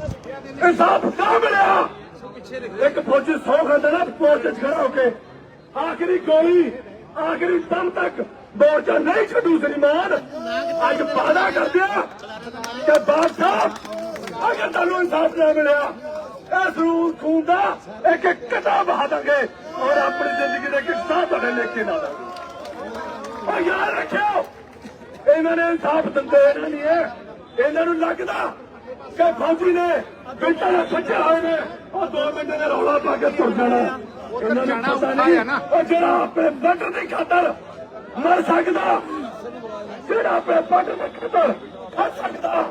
ਇਨਸਾਫ ਕਾ ਮਿਲਿਆ ਇੱਕ ਫੌਜੀ ਸੌ ਖਾਂਦਾ ਨਾ ਪੋਰਚ ਚ ਖੜਾ ਹੋ ਕੇ। ਆਖਰੀ ਗੋਲੀ, ਆਖਰੀ ਦਮ ਤੱਕ ਮੋਰਚਾ ਨਹੀਂ ਛੱਡੂ ਸਲੀਮਾਨ ਅੱਜ ਵਾਅਦਾ ਕਰਦਿਆ ਕਿ ਬਾਦਸ਼ਾਹ, ਅਗਰ ਤੁਹਾਨੂੰ ਇਨਸਾਫ ਨਾ ਮਿਲਿਆ, ਇਸ ਨੂੰ ਖੂਨ ਦਾ ਇੱਕ ਇੱਕ ਕਟਾ ਬਹਾ ਦਾਂਗੇ ਔਰ ਆਪਣੀ ਜ਼ਿੰਦਗੀ ਦੇ ਇੱਕ ਸਾਹ ਤੁਹਾਡੇ ਲੈ ਕੇ ਨਾ ਦਾਂਗੇ। ਔਰ ਯਾਦ ਰੱਖਿਓ, ਇਹਨਾਂ ਨੇ ਇਨਸਾਫ ਦਿੰਦੇ ਇਹਨਾਂ ਨਹੀਂ ਇਹਨਾਂ ਨੂੰ ਲੱਗਦਾ ਕਿ ਫੌਜੀ ਨੇ? ਬਿਲਟਾ ਨਾਲ ਸੱਜੇ ਹੋਏ ਨੇ। ਉਹ ਦੋ ਮਿੰਟ ਦੇ ਰੌਲਾ ਪਾ ਕੇ ਤੁਰ ਜਾਣਾ। ਇਹਨਾਂ ਨੂੰ ਪਤਾ ਨਹੀਂ। ਉਹ ਜਿਹੜਾ ਆਪਣੇ ਬਟਰ ਦੀ ਖਾਤਰ ਮਰ ਸਕਦਾ ਜਿਹੜਾ ਆਪਣੇ ਬਟਰ ਦੀ ਖਾਤਰ ਖਾ ਸਕਦਾ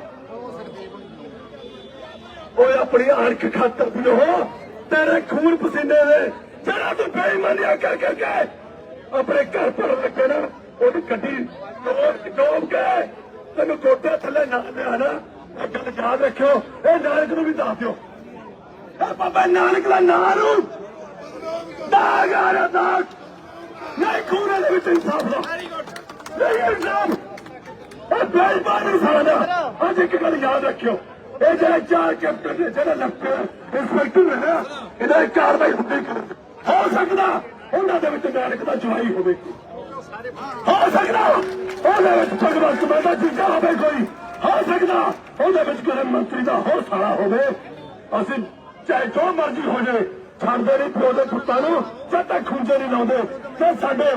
ਓਏ ਆਪਣੀ ਅਣਖ ਖਾਤਰ ਵੀ ਹੋ ਤੇਰੇ ਖੂਨ ਪਸੀਨੇ ਦੇ ਜਿਹੜਾ ਤੂੰ ਬੇਈਮਾਨੀਆਂ ਕਰ ਕਰਕੇ ਆਪਣੇ ਘਰ ਪਰ ਲੱਗੇ ਨਾ। ਉਹਦੀ ਗੱਡੀ ਡੋਬ ਡੋਬ ਕੇ ਤੈਨੂੰ ਕੋਟੇ ਥੱਲੇ ਨਾ ਲਿਆ ਨਾ। ਇਹ ਗੱਲ ਯਾਦ ਰੱਖਿਓ, ਇਹ ਨਾਨਕ ਨੂੰ ਵੀ ਦੱਸ ਦਿਓ। ਇਹ ਬਾਬਾ ਨਾਨਕ ਦਾ ਨਾਂ ਨੂੰ ਦਾਗ ਆ ਰਿਹਾ ਦਾਗ। ਨਹੀਂ, ਖੂਨ ਦੇ ਵਿੱਚ ਇਨਸਾਫ ਦਾ। ਨਹੀਂ, ਇਨਸਾਫ। ਇਹ ਬੇਈਮਾਨ ਇਨਸਾਨ ਆ ਅੱਜ ਇੱਕ ਗੱਲ ਯਾਦ ਰੱਖਿਓ। ਇਹ ਜਿਹੜੇ ਚਾਰ ਕੈਪਟਨ ਨੇ, ਜਿਹੜਾ ਲੈਫਟੀਨੈਂਟ ਇੰਸਪੈਕਟਰ ਨੇ ਨਾ, ਇਹਦਾ ਕਾਰਵਾਈ ਹੁੰਦੀ ਕਰ। ਹੋ ਸਕਦਾ ਉਹਨਾਂ ਦੇ ਵਿੱਚ ਨਾਨਕ ਦਾ ਜਵਾਈ ਹੋਵੇ। ਹੋ ਸਕਦਾ ਉਹਦੇ ਵਿੱਚ ਭਗਵੰਤ ਮਾਨ ਦਾ ਹੋਵੇ ਕੋਈ। ਹੋ ਸਕਦਾ ਉਹਦੇ ਵਿੱਚ ਕੋਈ ਮੰਤਰੀ ਦਾ ਹੋਰ ਸਾਲਾ ਹੋਵੇ, ਅਸੀਂ ਚਾਹੇ ਜੋ ਮਰਜ਼ੀ ਹੋ ਜਾਵੇ, ਛੱਡਦੇ ਨਹੀਂ ਪਿਓ ਦੇ ਪੁੱਤਾਂ ਨੂੰ, ਜਦ ਤੱਕ ਖੁੰਝੇ ਨਹੀਂ ਲਾਉਂਦੇ, ਤੇ ਸਾਡੇ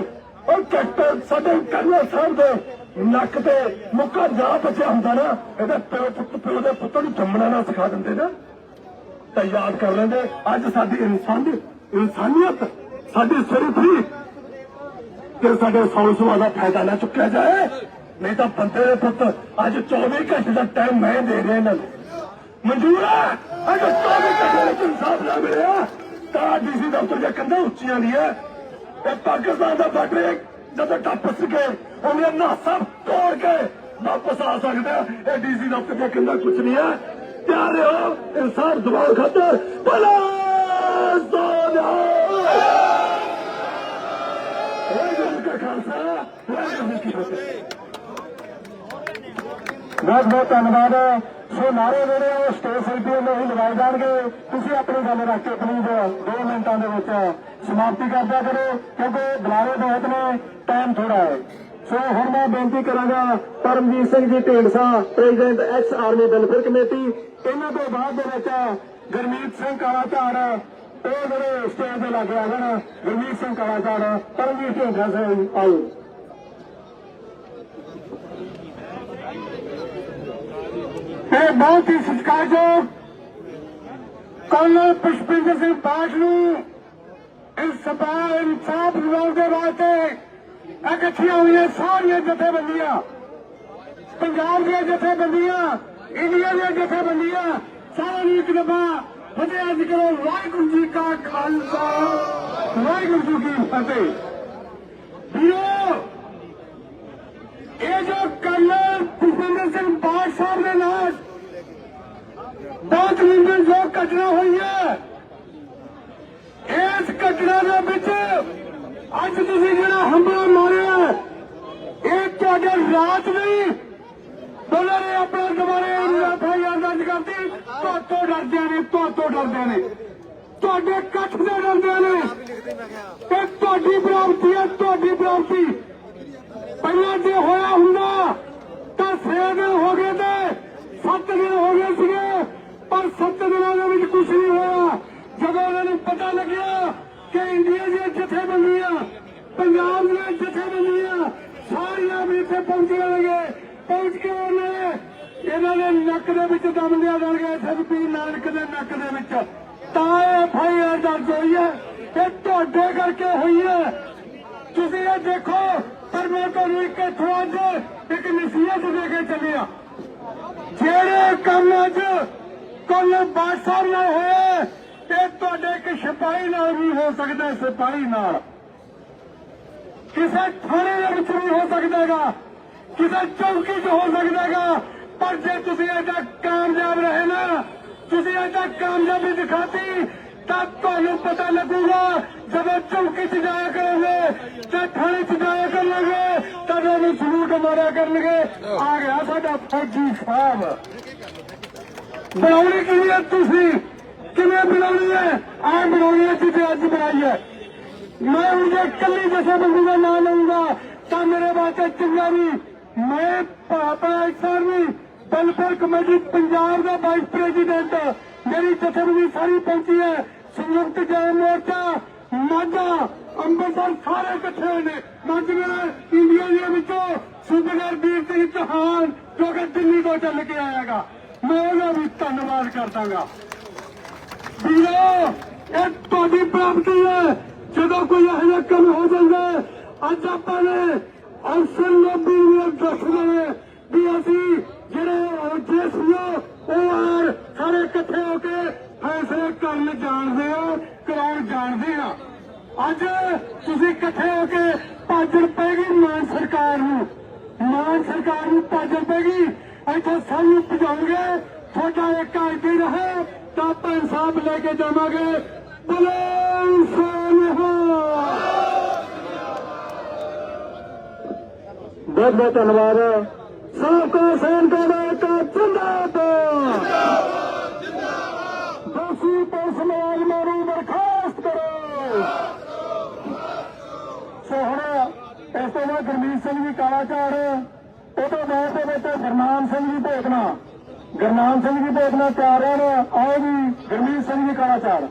ਉਹ ਕੈਪਟਨ, ਸਾਡੇ ਕਰਨਲ ਸਾਹਿਬ ਦੇ ਨੱਕ ਤੇ ਮੁੱਕਾ ਜਾ ਬਚਿਆ ਹੁੰਦਾ ਨਾ, ਇਹਦੇ ਪਿਓ ਪੁੱਤ, ਪਿਓ ਦੇ ਪੁੱਤਾਂ ਨੂੰ ਜੰਮਣਾ ਨਾ ਸਿਖਾ ਦਿੰਦੇ ਨਾ। ਤਾਂ ਯਾਦ ਕਰ ਲੈਂਦੇ, ਅੱਜ ਸਾਡੀ ਇਨਸਾਨੀ, ਇਨਸਾਨੀਅਤ ਸਾਡੀ ਸਿਰਫੀ ਕਿ ਸਾਡੇ ਸੌ ਸਵਾ ਦਾ ਫਾਇਦਾ ਨਾ ਚੁੱਕਿਆ ਜਾਏ। ਨਹੀਂ ਤਾਂ ਬੰਦੇ ਦੇ ਪੁੱਤ, ਅੱਜ 24 ਘੰਟੇ ਦਾ ਟਾਈਮ ਮੈਂ ਦੇ ਰਿਹਾ ਇਹਨਾਂ ਨੂੰ। ਮਨਜ਼ੂਰ ਹੈ ਅੱਜ 24 ਘੰਟੇ ਵਿੱਚ ਇਨਸਾਫ ਨਾ ਮਿਲਿਆ। ਤਾਂ ਡੀਸੀ ਦਫ਼ਤਰ ਦੀਆਂ ਕੰਧਾਂ ਉੱਚੀਆਂ ਨਹੀਂ ਹੈ ਇਹ ਪਾਕਿਸਤਾਨ ਦਾ ਬਾਰਡਰ ਜਦੋਂ ਟੱਪ ਸਕੇ ਉਹਨੇ ਨਾਸਾ ਤੋੜ ਕੇ ਵਾਪਸ ਆ ਸਕਦਾ ਇਹ ਡੀਸੀ ਦਫ਼ਤਰ ਦੀਆਂ ਕੰਧਾਂ ਕੁਝ ਨਹੀਂ ਹੈ ਤਿਆਰ ਰਹੋ ਇਨਸਾਫ ਦਬਾਅ ਖਾਤਰ ਬਲਾ ਸੋਨਾ ਵਾਹਿਗੁਰੂ ਕਾ ਖਾਲਸਾ, ਵਾਹਿਗੁਰੂ ਕੀ ਫਤਿਹ। ਬਹੁਤ ਬਹੁਤ ਧੰਨਵਾਦ। ਸੋ ਨਾਰੇ ਜਿਹੜੇ ਉਹ ਸਟੇਜ ਸੈਲਫੀ ਨੂੰ ਹੀ ਲਗਾਏ ਜਾਣਗੇ। ਤੁਸੀਂ ਆਪਣੀ ਗੱਲ ਰੱਖ ਕੇ ਪਲੀਜ਼ 2 ਮਿੰਟਾਂ ਦੇ ਵਿੱਚ ਸਮਾਪਤੀ ਕਰਦਿਆ ਕਰੋ, ਕਿਉਂਕਿ ਬੁਲਾਰੇ ਬਹੁਤ ਨੇ ਟਾਈਮ ਥੋੜਾ ਹੈ। ਸੋ ਹੁਣ ਮੈਂ ਬੇਨਤੀ ਕਰਾਂਗਾ, Paramjit Singh ji Dhindsa, president ex army welfare committee, ਇਹਨਾਂ ਤੋਂ ਬਾਅਦ ਦੇ ਵਿੱਚ ਗੁਰਮੀਤ ਸਿੰਘ ਕਾਲਾ ਉਹ ਜਿਹੜੇ ਸਟੇਜ ਦੇ ਲੱਗ ਰਹੇ ਹਨ, ਗਰਮੀਤ ਸਿੰਘ ਕਾਲਾ ਪਰਮਜੀਤ ਢੀਂਡਸਾ ਸਿੰਘ ਆਓ। ਇਹ ਬਹੁਤ ਹੀ ਸਤਿਕਾਰਯੋਗ ਕਰਨਲ ਪੁਸ਼ਪਿੰਦਰ ਸਿੰਘ ਬਾਜ ਨੂੰ ਇਸ ਸਭਾ ਇਨਸਾਫ ਦਿਵਾਉਣ ਦੇ ਵਾਸਤੇ ਇਕੱਠੀਆਂ ਹੋਈਆਂ ਸਾਰੀਆਂ ਜਥੇਬੰਦੀਆਂ, ਪੰਜਾਬ ਦੀਆਂ ਜਥੇਬੰਦੀਆਂ, ਇੰਡੀਆ ਦੀਆਂ ਜਥੇਬੰਦੀਆਂ, ਸਾਰਿਆਂ ਨੂੰ ਇੱਕ ਦਫਾ ਫਤਿਹ ਅੱਜ ਕਰੋ ਵਾਹਿਗੁਰੂ ਜੀ ਕਾ ਖਾਲਸਾ, ਵਾਹਿਗੁਰੂ ਜੀ ਕੀ ਫਤਿਹ। ਵੀਰੋ, ਇਹ ਜੋ ਕਰਨਲ ਭੁਪਿੰਦਰ ਸਿੰਘ ਬਾਠ ਸਾਹਿਬ ਦੇ ਨਾਲ। ਬਹੁਤ ਨਿੰਦਣ ਜੋ ਘਟਨਾ ਹੋਈ ਹੈ, ਇਸ ਘਟਨਾ ਦੇ ਵਿੱਚ ਅੱਜ ਤੁਸੀਂ ਜਿਹੜਾ ਹਮਲਾ ਮਾਰਿਆ ਇਹ ਤੁਹਾਡੇ ਰਾਤ ਨਹੀਂ ਉਹਨਾਂ ਨੇ ਆਪਣਾ ਦੁਬਾਰੇ ਐਫਆਈਆਰ ਦਰਜ ਕਰਤੀ। ਤੁਹਾਤੋਂ ਡਰਦੇ ਨੇ ਤੁਹਾਤੋਂ ਡਰਦੇ ਨੇ। ਤੁਹਾਡੇ ਇਕੱਠ ਦੇ ਡਰਦੇ ਨੇ ਤੇ ਤੁਹਾਡੀ ਪ੍ਰਾਪਤੀ ਹੈ, ਤੁਹਾਡੀ ਪ੍ਰਾਪਤੀ ਪਹਿਲਾਂ ਜੇ ਹੋਇਆ ਹੁੰਦਾ ਤਾਂ 6 ਦਿਨ ਹੋ ਗਏ ਤੇ 7 ਦਿਨ ਹੋ ਗਏ ਸੀਗੇ ਪਰ 7 ਦਿਨਾਂ ਦੇ ਵਿੱਚ ਕੁਝ ਨਹੀਂ ਹੋਇਆ। ਜਦੋਂ ਉਹਨਾਂ ਨੂੰ ਪਤਾ ਲੱਗਿਆ ਕਿ ਇੰਡੀਆ ਦੀਆਂ ਜਥੇਬੰਦੀਆਂ, ਪੰਜਾਬ ਦੀਆਂ ਜਥੇਬੰਦੀਆਂ ਸਾਰੀਆਂ ਵੀ ਇੱਥੇ ਪਹੁੰਚਣ ਪਹੁੰਚ ਕੇ ਉਹਨੇ ਇਹਨਾਂ ਦੇ ਨੱਕ ਦੇ ਵਿੱਚ ਦਮ ਲਿਆ ਜਾਣ ਗਿਆ ਸਭੀ ਨਾਨਕ ਦੇ ਨੱਕ ਦੇ ਵਿੱਚ। ਤਾਂ ਐਫ ਆਈ ਆਰ ਦਰਜ ਹੋਈ ਹੈ। ਇਹ ਤੁਹਾਡੇ ਕਰਕੇ ਹੋਈ ਹੈ। ਤੁਸੀਂ ਇਹ ਦੇਖੋ, ਪਰ ਮੈਂ ਤੁਹਾਨੂੰ ਇੱਕ ਇੱਥੋਂ ਅੱਜ ਇੱਕ ਨਸੀਹਤ ਦੇ ਕੇ ਚੱਲਿਆ। ਜਿਹੜੇ ਕੰਮ ਅੱਜ ਕੋਲ ਬਾਦਸ਼ਾਹ ਸਾਹਿਬ ਨਾਲ ਹੋਏ ਤੇ ਤੁਹਾਡੇ ਇੱਕ ਸਿਪਾਹੀ ਨਾਲ ਵੀ ਹੋ ਸਕਦਾ ਸਿਪਾਹੀ ਨਾਲ। ਕਿਸੇ ਥਾਣੇ ਦੇ ਵਿੱਚ ਵੀ ਹੋ ਸਕਦਾ ਕਿਸੇ ਚੌਕੀ 'ਚ ਹੋ ਸਕਦਾ ਹੈਗਾ, ਪਰ ਜੇ ਤੁਸੀਂ ਐਡਾ ਕਾਮਯਾਬ ਰਹੇ ਨਾ, ਤੁਸੀਂ ਐਡਾ ਕਾਮਯਾਬੀ ਦਿਖਾਤੀ, ਤਾਂ ਤੁਹਾਨੂੰ ਪਤਾ ਲੱਗੂਗਾ, ਜਦੋਂ ਚੌਕੀ 'ਚ ਜਾਇਆ ਕਰੋਗੇ ਤੇ ਥਾਣੇ 'ਚ ਜਾਇਆ ਕਰੋਗੇ ਤਾਂ ਤੁਹਾਨੂੰ ਸਲੂਟ ਮਾਰਿਆ ਕਰਨਗੇ। ਆ ਗਿਆ ਸਾਡਾ ਫੌਜੀ ਸਾਹਿਬ। ਬਣਾਉਣੀ ਕਿਵੇਂ ਹੈ ਤੁਸੀਂ? ਕਿਵੇਂ ਬਣਾਉਣੀ ਹੈ ਆ ਬਣਾਉਣੀ ਹੈ ਜਿੱਥੇ ਅੱਜ ਬਣਾਈ ਹੈ ਮੈਂ ਹੁਣ ਜੇ ਕੱਲੀ ਜਥੇਬੰਦੀ ਦਾ ਨਾਂ ਲਊਂਗਾ, ਤਾਂ ਮੇਰੇ ਵਾਸਤੇ ਚੰਗਾ ਨਹੀਂ। ਮੈਂ ਆਪਣਾ ਇਕਸਾਰ ਨਹੀਂ ਬਲਪੁਰ ਕਮੇਟੀ ਪੰਜਾਬ ਦਾ ਵਾਈਸ ਪ੍ਰੈਜ਼ੀਡੈਂਟ ਮੇਰੀ ਜਥੇਬੰਦੀ ਸਾਰੀ ਪਹੁੰਚੀ ਹੈ। ਸੰਯੁਕਤ ਜਨ ਮੋਰਚਾ ਮਾਝਾ ਅੰਮ੍ਰਿਤਸਰ ਸਾਰੇ ਇਕੱਠੇ ਹੋਏ ਨੇ। ਮਾਝੇ ਇੰਡੀਆ ਦੇ ਵਿੱਚੋਂ ਸੂਬੇਦਾਰ ਵੀਰ ਸਿੰਘ ਚੌਹਾਨ ਜੋ ਕਿ ਦਿੱਲੀ ਤੋਂ ਚੱਲ ਕੇ ਆਇਆਗਾ। ਮੈਂ ਉਹਦਾ ਵੀ ਧੰਨਵਾਦ ਕਰਦਾਗਾ। ਵੀਰੋ, ਇਹ ਤੁਹਾਡੀ ਪ੍ਰਾਪਤੀ ਹੈ। ਜਦੋਂ ਕੋਈ ਇਹੋ ਜਿਹਾ ਕੰਮ ਹੋ ਜਾਂਦਾ, ਅੱਜ ਆਪਾਂ ਨੇ ਅਫਸਰ ਲੋਬੀ ਨੂੰ ਦੱਸਦੇ ਨੇ ਵੀ ਅਸੀਂ ਜਿਹੜੇ ਜੇਸੀਓ ਉਹ ਆਰ ਸਾਰੇ ਇਕੱਠੇ ਹੋ ਕੇ ਫੈਸਲੇ ਕਰਨ ਜਾਣਦੇ ਆ, ਕਰਾਉਣ ਜਾਣਦੇ ਆ। ਅੱਜ ਤੁਸੀਂ ਇਕੱਠੇ ਹੋ ਕੇ ਭਾਜੜ ਪੈਗੀ ਮਾਨ ਸਰਕਾਰ ਨੂੰ। ਮਾਨ ਸਰਕਾਰ ਨੂੰ ਭਾਜੜ ਪੈਗੀ ਇੱਥੇ ਸਾਨੂੰ ਭਜਾਉਣਗੇ ਤੁਹਾਡਾ ਇੱਕ ਆਈਡੀ ਰਹੇ, ਤਾਂ ਆਪਾਂ ਇਨਸਾਫ ਲੈ ਕੇ ਜਾਵਾਂਗੇ। ਬੋਲੇ ਇਨਸਾਨ ਬਹੁਤ ਬਹੁਤ ਧੰਨਵਾਦ। ਸਭ ਕੋ ਸੈਨਿਕਾਂ ਦਾ ਇੱਕ ਜਿੰਦਾਬਾਦ। ਦੋਸ਼ੀ ਪੁਲਿਸ ਮੁਲਾਜ਼ਮਾਂ ਨੂੰ ਬਰਖਾਸਤ ਕਰੋ। ਸੋ ਹੁਣ ਇਸ ਤੋਂ ਬਾਅਦ ਗੁਰਮੀਤ ਸਿੰਘ ਜੀ ਕਲਾਕਾਰ ਉਹ ਤੋਂ ਬਾਅਦ ਦੇ ਵਿੱਚ ਗੁਰਨਾਮ ਸਿੰਘ ਜੀ ਭੋਗਨਾ ਗੁਰਨਾਮ ਸਿੰਘ ਜੀ ਭੋਗਨਾ ਤਿਆਰ ਹਨ ਆਓ ਜੀ ਗੁਰਮੀਤ ਸਿੰਘ ਜੀ ਕਾਲਾਚਾੜ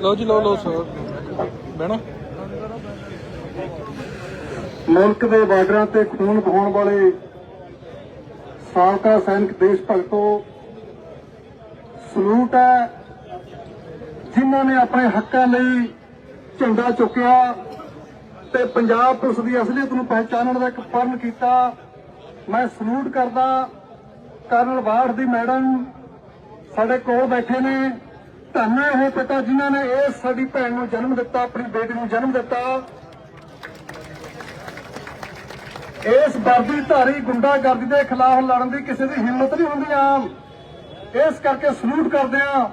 ਲਓ ਜੀ ਲਓ ਲਓ ਸਰ। ਬਹਿਣਾ। ਮੁਲਕ ਦੇ ਬਾਰਡਰਾਂ ਤੇ ਖੂਨ ਬਹਾਉਣ ਵਾਲੇ ਸਾਬਕਾ ਸੈਨਿਕ ਦੇਸ਼ ਭਗਤੋ ਸਲੂਟ ਹੈ, ਜਿਨ੍ਹਾਂ ਨੇ ਆਪਣੇ ਹੱਕਾਂ ਲਈ ਝੰਡਾ ਚੁੱਕਿਆ ਤੇ ਪੰਜਾਬ ਪੁਲਿਸ ਦੀ ਅਸਲੀਅਤ ਨੂੰ ਪਹਿਚਾਨਣ ਦਾ ਇੱਕ ਪਰਨ ਕੀਤਾ। ਮੈਂ ਸਲੂਟ ਕਰਦਾ, ਕਰਨਲ ਬਾੜ ਦੀ ਮੈਡਮ ਸਾਡੇ ਕੋਲ ਬੈਠੇ ਨੇ। ਧੰਨ ਇਹ ਪਿਤਾ ਜਿਨ੍ਹਾਂ ਨੇ ਇਸ ਸਾਡੀ ਭੈਣ ਨੂੰ ਜਨਮ ਦਿੱਤਾ, ਆਪਣੀ ਬੇਟੀ ਨੂੰ ਜਨਮ ਦਿੱਤਾ। ਇਸ ਵਰਦੀ ਧਾਰੀ ਗੁੰਡਾਗਰਦੀ ਦੇ ਖਿਲਾਫ ਲੜਨ ਦੀ ਕਿਸੇ ਦੀ ਹਿੰਮਤ ਨਹੀਂ ਹੁੰਦੀ ਆਮ। ਇਸ ਕਰਕੇ ਸਲੂਟ ਕਰਦੇ ਆ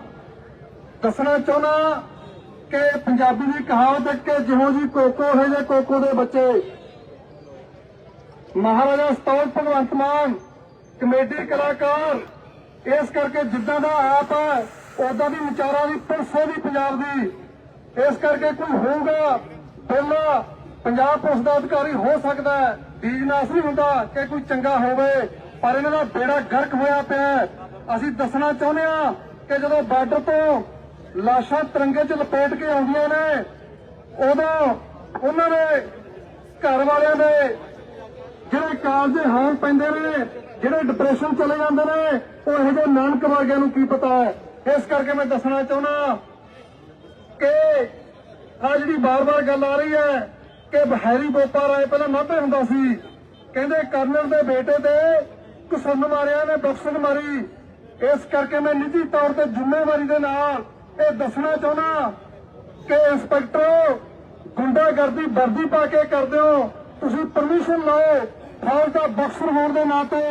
ਦੱਸਣਾ ਚਾਹੁੰਦਾ ਕਿ ਪੰਜਾਬੀ ਦੀ ਕਹਾਵਤ ਹੈ ਕਿ ਜਿਹੋ ਜੀ ਕੋਕੋ ਹੈ ਜੇ ਕੋਕੋ ਦੇ ਬੱਚੇ। ਮਹਾਰਾਜਾ ਸਤੌਲ ਭਗਵੰਤ ਮਾਨ, ਕਮੇਡੀ ਕਲਾਕਾਰ, ਇਸ ਕਰਕੇ ਜਿੱਦਾਂ ਦਾ ਆਪ ਹੈ ਉਦਾਂ ਦੀ ਵਿਚਾਰਾਂ ਦੀ, ਪਰਸੋਂ ਦੀ ਪੰਜਾਬ ਦੀ। ਇਸ ਕਰਕੇ ਕੋਈ ਹੋਊਗਾ ਪਹਿਲਾ ਪੰਜਾਬ ਪੁਲਿਸ ਦਾ ਅਧਿਕਾਰੀ ਹੋ ਸਕਦਾ ਹੈ। ਬੀਜਨਾਸ ਨਹੀਂ ਹੁੰਦਾ ਕਿ ਕੋਈ ਚੰਗਾ ਹੋਵੇ, ਪਰ ਇਹਨਾਂ ਦਾ ਬੇੜਾ ਗਰਕ ਹੋਇਆ ਪਿਆ ਅਸੀਂ ਦੱਸਣਾ ਚਾਹੁੰਦੇ ਹਾਂ ਕਿ ਜਦੋਂ ਬਾਰਡਰ ਤੋਂ ਲਾਸ਼ਾਂ ਤਿਰੰਗੇ 'ਚ ਲਪੇਟ ਕੇ ਆਉਂਦੀਆਂ ਨੇ, ਉਦੋਂ ਉਹਨਾਂ ਦੇ ਘਰ ਵਾਲਿਆਂ ਦੇ ਜਿਹੜੇ ਕਾਲਜ ਦੇ ਹਾਲ ਪੈਂਦੇ ਨੇ, ਜਿਹੜੇ ਡਿਪਰੈਸ਼ਨ ਚਲੇ ਜਾਂਦੇ ਨੇ, ਉਹ ਇਹੋ ਜਿਹੇ ਨਾਨਕ ਵਰਗਿਆਂ ਨੂੰ ਕੀ ਪਤਾ ਹੈ? ਇਸ ਕਰਕੇ ਮੈਂ ਦੱਸਣਾ ਚਾਹੁੰਦਾ ਕਿ ਆ ਜਿਹੜੀ ਬਾਰ-ਬਾਰ ਗੱਲ ਆ ਰਹੀ ਹੈ ਕਿ ਹੈਰੀ ਬੋਪਾ ਰਾਏ ਪਹਿਲਾਂ ਮਾਪੇ ਹੁੰਦਾ ਸੀ। ਕਹਿੰਦੇ ਕਰਨਲ ਦੇ ਬੇਟੇ ਤੇ ਕੁਸਨ ਮਾਰਿਆ ਨੇ ਬਖਸ਼ਣ ਮਾਰੀ। ਇਸ ਕਰਕੇ ਮੈਂ ਨਿੱਜੀ ਤੌਰ ਤੇ ਜ਼ਿੰਮੇਵਾਰੀ ਦੇ ਨਾਲ ਇਹ ਦੱਸਣਾ ਚਾਹੁੰਦਾ ਕਿ ਇੰਸਪੈਕਟਰ, ਗੁੰਡਾਗਰਦੀ ਵਰਦੀ ਪਾ ਕੇ ਕਰਦੇ ਹੋ। ਤੁਸੀਂ ਪਰਮਿਸ਼ਨ ਲਓ, ਫੌਜ ਦਾ ਬਕਸਰ ਹੋਣ ਦੇ ਨਾਤੇ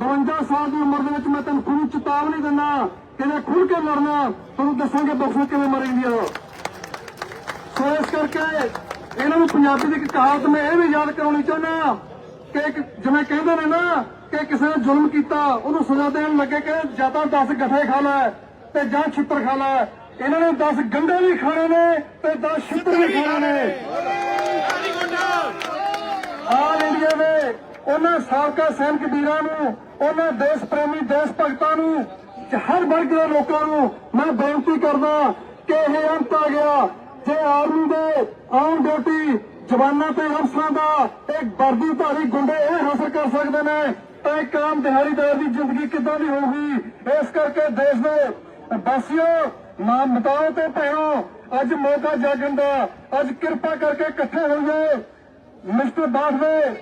52 ਸਾਲ ਦੀ ਉਮਰ ਦੇ ਵਿੱਚ ਮੈਂ ਤੈਨੂੰ ਖੁਦ ਚੇਤਾਵਨੀ ਦਿੰਦਾ। ਕਿ ਜੇ ਖੁੱਲ ਕੇ ਲੜਨਾ? ਤੁਹਾਨੂੰ ਦੱਸਾਂਗੇ ਬਕਸਰ ਕਿਵੇਂ ਮਰੇਂਦੀ ਆ। ਸੋ ਇਸ ਕਰਕੇ ਇਹਨਾਂ ਨੂੰ ਪੰਜਾਬੀ ਦੀ ਇੱਕ ਕਹਾਵਤ ਮੈਂ ਇਹ ਵੀ ਯਾਦ ਕਰਾਉਣੀ ਚਾਹੁੰਦਾ ਕਿ ਜਿਵੇਂ ਕਹਿੰਦੇ ਨੇ ਨਾ ਕਿ ਕਿਸੇ ਨੇ ਜ਼ੁਲਮ ਕੀਤਾ ਉਹਨੂੰ ਸਜ਼ਾ ਦੇਣ ਲੱਗੇ ਕਿ ਜਾਂ ਤਾਂ 10 ਗੱਠੇ ਖਾ ਲੈ ਤੇ ਜਾਂ ਛਿੱਤਰ ਖਾ ਲੈ। ਇਹਨਾਂ ਨੇ 10 ਗੰਢੇ ਵੀ ਖਾਣੇ ਨੇ ਤੇ 10 ਛਿੱਤਰ ਵੀ ਖਾਣੇ ਨੇ। ਆਲ ਇੰਡੀਆ ਦੇ ਉਹਨਾਂ ਸਾਬਕਾ ਸੈਨਿਕ ਵੀਰਾਂ ਨੂੰ ਉਹਨਾਂ ਦੇਸ਼ ਪ੍ਰੇਮੀ ਦੇਸ਼ ਭਗਤਾਂ ਨੂੰ ਹਰ ਵਰਗ ਦੇ ਲੋਕਾਂ ਨੂੰ ਮੈਂ ਬੇਨਤੀ ਕਰਦਾ ਕਿ ਇਹ ਅੰਤ ਆ ਗਿਆ। ਜੇ ਆਰਮੀ ਦੇ ਆਨ ਡਿਊਟੀ ਜਵਾਨਾਂ ਤੇ ਅਫਸਰਾਂ ਦਾ ਇੱਕ ਵਰਦੀ ਧਾਰੀ ਗੁੰਡੇ ਇਹ ਹਾਸਲ ਕਰ ਸਕਦੇ ਨੇ ਤਾਂ ਇੱਕ ਆਮ ਦਿਹਾੜੀਦਾਰ ਦੀ ਜ਼ਿੰਦਗੀ ਕਿੱਦਾਂ ਦੀ ਹੋਊਗੀ? ਇਸ ਕਰਕੇ ਦੇਸ਼ ਦੇ ਵਾਸੀਓ, ਮਾਂ ਮਤਾਓ ਤੇ ਭੈਣੋ, ਅੱਜ ਮੌਕਾ ਜਾਗਣ ਦਾ, ਅੱਜ ਕਿਰਪਾ ਕਰਕੇ ਇਕੱਠੇ ਹੋਈਏ। ਮਿਸਟਰ ਦਾਸ ਦੇ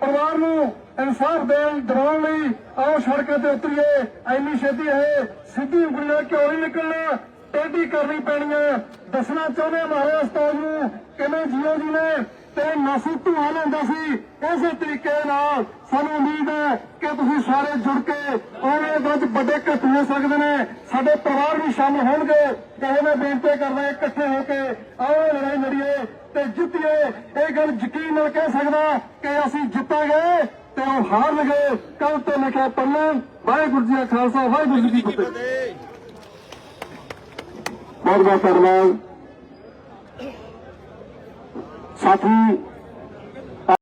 ਪਰਿਵਾਰ ਨੂੰ ਇਨਸਾਫ ਦੇਣ ਦਿਵਾਉਣ ਲਈ ਆਓ ਸੜਕਾਂ ਤੇ ਉਤਰੀਏ। ਐਨੀ ਛੇਤੀ ਹੈ ਸਿੱਧੀ ਉਂਗਲੀ ਨਾਲ ਕਿਉਂ ਨਹੀਂ ਨਿਕਲਣਾ। ਟੇਢੀ ਕਰਨੀ ਪੈਣੀ ਹੈ। ਦੱਸਣਾ ਚਾਹੁੰਦੇ ਹਾਂ ਮਹਾਰਾਜ ਉਸਤਾਦ ਨੂੰ, ਕਿਵੇਂ ਜੀਓ ਜੀ ਨੇ ਤੇ ਮਾਸੀ ਧੂਆ ਲੈਂਦਾ ਸੀ। ਇਸੇ ਤਰੀਕੇ ਨਾਲ ਸਾਨੂੰ ਉਮੀਦ ਹੈ ਕਿ ਤੁਸੀਂ ਸਾਰੇ ਜੁੜ ਕੇ ਆਉਣੇ ਵਿੱਚ ਵੱਡੇ ਇਕੱਠ ਹੋ ਸਕਦੇ ਨੇ। ਸਾਡੇ ਪਰਿਵਾਰ ਵੀ ਸ਼ਾਮਲ ਹੋਣਗੇ। ਕਹੇ ਇਹ ਮੈਂ ਬੇਨਤੀ ਕਰਦਾ ਇਕੱਠੇ ਹੋ ਕੇ ਆਓ, ਲੜਾਈ ਲੜੀਏ ਤੇ ਜਿੱਤੀਏ। ਇਹ ਗੱਲ ਯਕੀਨ ਨਾਲ ਕਹਿ ਸਕਦਾ ਕਿ ਅਸੀਂ ਜਿੱਤਾਂਗੇ ਤੇ ਉਹ ਹਾਰਨਗੇ। ਕੱਲ ਤੇ ਲਿਖਿਆ ਪੰਨਾ ਵਾਹਿਗੁਰੂ ਜੀ ਕਾ ਖਾਲਸਾ ਵਾਹਿਗੁਰੂ ਜੀ ਕੀ ਫਤਿਹ। ਬਹੁਤ ਬਹੁਤ ਧੰਨਵਾਦ। ਸਾਥੀ